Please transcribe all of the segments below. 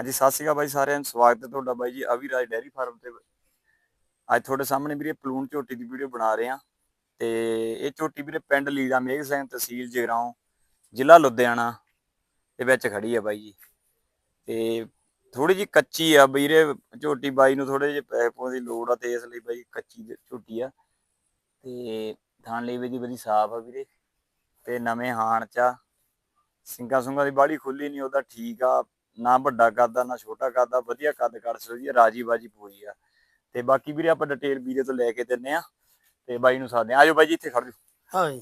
ਹਾਂਜੀ, ਸਤਿ ਸ਼੍ਰੀ ਅਕਾਲ ਬਾਈ ਸਾਰਿਆਂ ਨੂੰ, ਸਵਾਗਤ ਹੈ ਤੁਹਾਡਾ ਬਾਈ ਜੀ ਅਵੀ ਰਾਜ ਡੈਰੀ ਫਾਰਮ ਤੇ। ਅੱਜ ਤੁਹਾਡੇ ਸਾਹਮਣੇ ਵੀਰੇ ਪਲੂਣ ਝੋਟੀ ਦੀ ਵੀਡੀਓ ਬਣਾ ਰਹੇ ਹਾਂ ਤੇ ਇਹ ਝੋਟੀ ਵੀਰੇ ਪਿੰਡ ਲੀਲਾ ਮੇਘ ਸਿੰਘ ਤਹਿਸੀਲ ਜਗਰਾਉਂ, ਜ਼ਿਲ੍ਹਾ ਲੁਧਿਆਣਾ ਦੇ ਵਿੱਚ ਖੜੀ ਹੈ ਬਾਈ ਜੀ। ਤੇ ਥੋੜੀ ਜੀ ਕੱਚੀ ਆ ਵੀਰੇ ਝੋਟੀ ਬਾਈ ਨੂੰ ਥੋੜੇ ਜਿਹੇ ਪੈਸੇ ਪੂਸੇ ਦੀ ਲੋੜ ਆ ਤੇ ਇਸ ਲਈ ਬਾਈ ਕੱਚੀ ਝੋਟੀ ਆ। ਤੇ ਥਾਣ ਲਈ ਵੀ ਬੜੀ ਸਾਫ਼ ਆ ਵੀਰੇ ਤੇ ਨਵੇਂ ਹਾਣ ਚ ਆ। ਸਿੰਗਾ ਸੁੰਗਾ ਦੀ ਬਾੜੀ ਖੁੱਲੀ ਨਹੀਂ, ਉਹਦਾ ਠੀਕ ਆ। ਨਾ ਵੱਡਾ ਕਰਦਾ ਨਾ ਛੋਟਾ ਕਰਦਾ ਵਧੀਆ ਕੱਦ ਕਰ ਸਕਦੀ ਆ ਰਾਜੀ ਬਾਜੀ ਪੂਰੀ ਆ। ਤੇ ਬਾਕੀ ਵੀਰੇ ਆਪਾਂ ਡਿਟੇਲ ਵੀਰੇ ਤੋਂ ਲੈ ਕੇ ਦਿੰਨੇ ਆ ਤੇ ਬਾਈ ਨੂੰ ਸਾਦੇ ਆਜੋ ਬਾਈ ਜੀ ਇੱਥੇ ਖੜ ਜਾਓ। ਹਾਂ ਜੀ।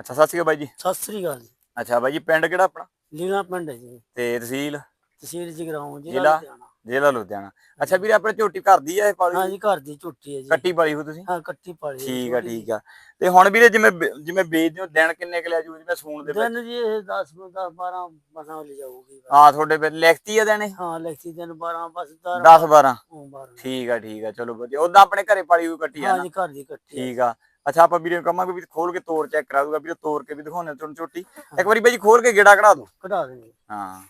ਅੱਛਾ ਸਤਿ ਸ਼੍ਰੀ ਅਕਾਲ ਬਾਈ ਜੀ। ਸਤਿ ਸ੍ਰੀ ਅਕਾਲ ਜੀ। ਅੱਛਾ ਬਾਈ ਜੀ ਪਿੰਡ ਕਿਹੜਾ ਆਪਣਾ? ਲੀਲਾ ਪਿੰਡ ਹੈ ਜੀ। ਤੇ ਤਹਿਸੀਲ? ਤਹਿਸੀਲ ਜਗਰਾਉਂ ਜ਼ਿਲ੍ਹਾ? ਜ਼ਿਲ੍ਹਾ? ਲੁਧਿਆਣਾ। ਜ਼ਿਲ੍ਹਾ ਲੁਧਿਆਣਾ। ਅੱਛਾ ਵੀਰੇ ਆਪਣੇ ਝੋਟੀ ਘਰ ਦੀ ਆ ਇਹ ਪਾਲੀ? ਹਾਂ ਜੀ ਘਰ ਦੀ ਝੁੱਟੀ ਹੈ ਜੀ। ਕੱਟੀ ਪਾਲੀ ਹੋ ਤੁਸੀਂ? ਹਾਂ ਕੱਟੀ ਪਾਲੀ ਠੀਕ ਆ ਠੀਕ ਆ। ਤੇ ਹੁਣ ਵੀਰੇ ਜਿਵੇਂ ਜਿਵੇਂ ਵੇਚਦੇ ਹੋ ਦਿਨ ਕਿੰਨੇ ਕੁ ਲਿਆ ਜੂ ਜਿਵੇਂ ਸੂਣ ਦੇ ਦਿਨ ਜੀ ਇਹ 10 10 12 ਬਸਾਂ ਲੈ ਜਾਊਗੀ। ਹਾਂ ਤੁਹਾਡੇ ਵਿੱਚ ਲਿਖਤੀ ਆ ਦੇਣੇ ਹਾਂ ਲੈਕਸੀ ਦਿਨ 12 ਬਸ 10 12 ਉਹ 12 ਠੀਕ ਆ ਠੀਕ ਆ ਚਲੋ ਵਧੀਆ। ਉਦਾਂ ਆਪਣੇ ਘਰੇ ਪਾਲੀ ਹੋਈ ਕੱਟੀ ਆ ਹਾਂ ਨਾ? ਜੀ ਘਰ ਦੀ ਕੱਟੀ। ਠੀਕ ਆ। ਅੱਛਾ ਆਪਾਂ ਵੀਰੇ ਨੂੰ ਕਹਾਂਗੇ ਵੀ ਖੋਲ ਕੇ ਤੋੜ ਚੈੱਕ ਕਰਾ ਦੂਗਾ। ਵੀਰੇ ਤੋੜ ਕੇ ਵੀ ਦਿਖਾਉਣੇ ਤੁਹਾਨੂੰ ਝੋਟੀ। ਇੱਕ ਵਾਰੀ ਬਾਈ ਜੀ ਖੋਲ ਕੇ ਗੇੜਾ ਕਢਾ ਦੋ ਕਢਾ ਦੇਣਗੇ ਹਾਂ।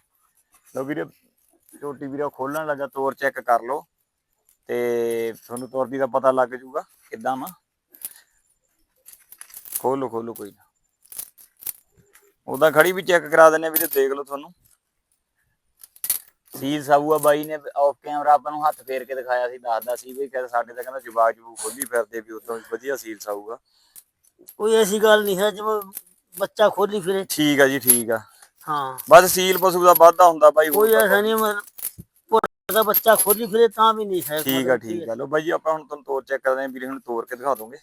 ਲੋ ਵੀਰੇ ਝੋਟੀ ਵੀਰੇ ਖੋਲਣ ਲੱਗਾ ਤੋੜ ਚੈੱਕ ਕਰ ਲਓ ਤੇ ਤੁਹਾਨੂੰ ਤੋੜਦੀ ਦਾ ਪਤਾ ਲੱਗ ਜਾਊਗਾ ਕਿੱਦਾਂ ਵਾ। ਖੋਲੋ ਖੋਲੋ ਕੋਈ ਨਾ। ਉਹਦਾ ਖੜੀ ਵੀ ਚੈੱਕ ਕਰਾ ਦਿੰਨੇ ਵੀਰੇ ਦੇਖ ਲਓ ਤੁਹਾਨੂੰ। ਸੀਲ ਸਾਊਆ ਬਾਈ ਨੇ ਆਫ ਕੈਮਰਾ ਆਪਾਂ ਨੂੰ ਹੱਥ ਫੇਰ ਕੇ ਦਿਖਾਇਆ ਸੀ ਦੱਸਦਾ ਸੀ ਵੀ ਕਹਿੰਦਾ ਸਾਡੇ ਤਾਂ ਕਹਿੰਦਾ ਜਵਾਗ ਜਬੂ ਖੋਲੀ ਫਿਰਦੇ ਵੀ ਉਦੋਂ ਵਧੀਆ ਸੀਲ ਸਾਊਗਾ ਕੋਈ ਐਸੀ ਗੱਲ ਨਹੀਂ ਹੈ ਜਿਵੇਂ ਬੱਚਾ ਖੋਲੀ ਫਿਰੇ। ਠੀਕ ਆ ਜੀ ਠੀਕ ਆ। ਹਾਂ। ਬਸ ਸੀਲ ਪਸ਼ੂ ਦਾ ਵਾਧਾ ਹੁੰਦਾ ਬਾਈ ਹੋਰ ਕੋਈ ਤਾਂ ਐਸਾ ਨਹੀਂ ਮਤਲਬ ਦਾ ਬੱਚਾ ਖੋਲੀ ਫਿਰੇ ਤਾਂ ਵੀ ਨਹੀਂ ਹੈ ਠੀਕ ਆ ਠੀਕ ਆ। ਲੋ ਬਾਈ ਜੀ ਆਪਾਂ ਹੁਣ ਤੁਹਾਨੂੰ ਤੋਰ ਚੈੱਕ ਕਰਦੇ ਆਂ ਵੀਰੇ ਹੁਣ ਤੋਰ ਕੇ ਦਿਖਾ ਦੋਗੇ।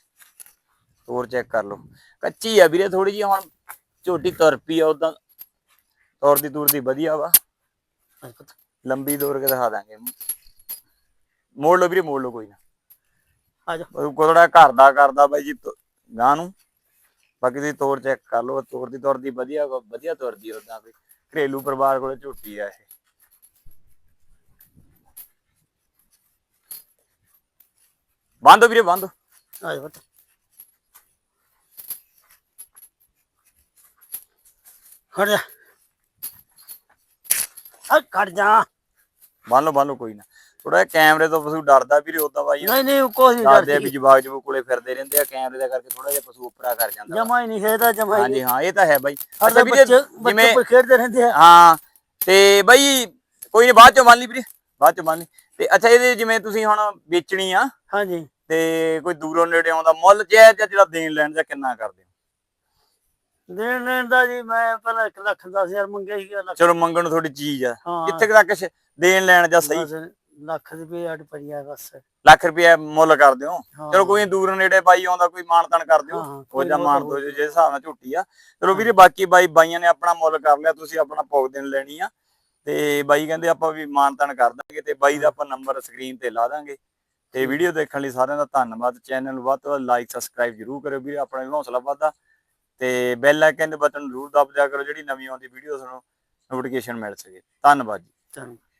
ਤੋਰ ਚੈੱਕ ਕਰ ਲਓ। ਕੱਚੀ ਆ ਵੀਰੇ ਥੋੜੀ ਜਿਹੀ ਹੁਣ ਝੋਟੀ ਤੁਰ ਪਈ ਆ ਉਦਾਂ ਤੋਰ ਦੀ ਤੂਰ ਦੀ ਵਧੀਆ ਵਾ। ਲੰਬੀ ਤੋਰ ਕੇ ਦਿਖਾ ਦਾਂਗੇ ਮੋੜ ਲਓ ਵੀਰੇ ਮੋੜ ਲਓ ਕੋਈ ਨਾ। ਆ ਜਾ ਕੋੜਾ ਘਰ ਦਾ ਕਰਦਾ ਬਾਈ ਜੀ ਗਾਂ ਨੂੰ। ਬਾਕੀ ਤੁਸੀਂ ਤੋਰ ਚੈੱਕ ਕਰ ਲਓ ਤੋਰ ਦੀ ਤੋਰ ਦੀ ਵਧੀਆ ਵਾ, ਵਧੀਆ ਤੁਰਦੀ ਉਦਾਂ ਵੀ ਘਰੇਲੂ ਪਰਿਵਾਰ ਕੋਲੇ ਝੋਟੀ ਆ ਇਹ ਬੰਦ ਵੀਰੇ ਬੰਦ ਆ ਜਾ ਪੁੱਤ। ਖੜ ਜਾ ਆ ਖੜ ਜਾ ਬੰਨ ਲਓ ਬੰਨ ਲਓ ਕੋਈ ਨਾ ਥੋੜਾ ਕੈਮਰੇ ਤੋਂ ਪਸ਼ੂ ਡਰਦਾ ਵੀਰੇ ਉਦਾਂ ਬਾਈ ਨਹੀਂ ਨਹੀਂ ਕੋਈ ਨਹੀਂ ਡਰਦੇ। ਵੀ ਜਵਾਗ ਜਵੂ ਕੋਲੇ ਫਿਰਦੇ ਰਹਿੰਦੇ ਆ ਕੈਮਰੇ ਦਾ ਕਰਕੇ ਥੋੜਾ ਜਿਹਾ ਪਸ਼ੂ ਉੱਪਰਾ ਕਰ ਜਾਂਦਾ। ਜਮਾ ਹੀ ਨਹੀਂ ਖੇਦਾ ਜਮਾ ਹੀ ਹਾਂਜੀ ਹਾਂ ਇਹ ਤਾਂ ਹੈ ਬਾਈ। ਅੱਛਾ ਵੀਰੇ ਜਿਵੇਂ ਖੇਡਦੇ ਰਹਿੰਦੇ ਆ। ਹਾਂ ਤੇ ਬਾਈ ਕੋਈ ਨਹੀਂ ਬਾਅਦ ਚੋਂ ਮੰਨ ਲਈ ਵੀਰੇ ਬਾਅਦ ਚੋਂ ਮੰਨ ਲਈ। ਤੇ ਅੱਛਾ ਇਹਦੇ ਜਿਵੇਂ ਤੁਸੀਂ ਹੁਣ ਵੇਚਣੀ ਆ ਹਾਂਜੀ। ਤੇ ਕੋਈ ਦੂਰੋਂ ਨੇੜੇ ਆਉਂਦਾ ਮੁੱਲ ਜੈ ਜਿਹੜਾ ਦੇਣ ਲੈਣ ਦਾ ਕਿੰਨਾ ਕਰਦੇ ਦੇਣ ਲੈਣ ਦਾ ਜੀ ਮੈਂ ਪਹਿਲਾਂ 1 ਲੱਖ 10 ਹਜ਼ਾਰ ਮੰਗਿਆ ਸੀ ਚਲੋ ਮੰਗਣ ਥੋੜੀ ਚੀਜ਼ ਆ। ਕਿੱਥੇ ਤੱਕ ਦੇਣ ਲੈਣ ਜਾਂ ਸਹੀ? ਲੱਖ ਰੁਪਏ ਅੱਡ ਪੜਿਆ ਬਸ। ਲੱਖ ਰੁਪਏ ਮੁੱਲ ਕਰ ਦਿਓ। ਹਾਂ। ਚਲੋ ਕੋਈ ਦੂਰ ਨੇੜੇ ਬਾਈ ਆਉਂਦਾ ਕੋਈ ਮਾਨਤਾਨ ਕਰ ਦਿਓ। ਹਾਂ, ਉਹ ਕੋਈ ਜਾਂ ਮਾਨ। ਦੋ ਜੇ ਹਿਸਾਬ ਨਾਲ ਝੁੱਟੀ ਆ। ਚਲੋ ਵੀਰੇ ਬਾਕੀ ਬਾਈ ਬਾਈਆਂ ਨੇ ਆਪਣਾ ਮੁੱਲ ਕਰ ਲਿਆ ਤੁਸੀਂ ਆਪਣਾ ਭੋਗ ਦੇਣ ਲੈਣੀ ਆ। ਤੇ ਬਾਈ ਕਹਿੰਦੇ ਆਪਾਂ ਵੀ ਮਾਨਤਾਨ ਕਰ ਦਾਂਗੇ ਤੇ ਬਾਈ ਦਾ ਆਪਾਂ ਨੰਬਰ ਸਕਰੀਨ ਤੇ ਲਾ ਦਾਂਗੇ। ਤੇ ਵੀਡੀਓ ਦੇਖਣ ਲਈ ਸਾਰਿਆਂ ਦਾ ਧੰਨਵਾਦ। ਚੈਨਲ ਨੂੰ ਵੱਧ ਤੋਂ ਵੱਧ ਲਾਈਕ ਸਬਸਕ੍ਰਾਈਬ ਜਰੂਰ ਕਰਿਓ ਵੀਰੇ ਆਪਣਾ ਵੀ ਹੌਸਲਾ ਵਧਦਾ। ਤੇ ਬੈਲ ਆਈਕਨ ਦੇ ਬਟਨ ਜ਼ਰੂਰ ਦਬ ਦਿਆ ਕਰੋ ਜਿਹੜੀ ਨਵੀਂ ਆਉਂਦੀ ਵੀਡੀਓ ਤੁਹਾਨੂੰ ਨੋਟੀਫਿਕੇਸ਼ਨ ਮਿਲ ਸਕੇ। ਧੰਨਵਾਦ ਜੀ। ਚੰਗਾ।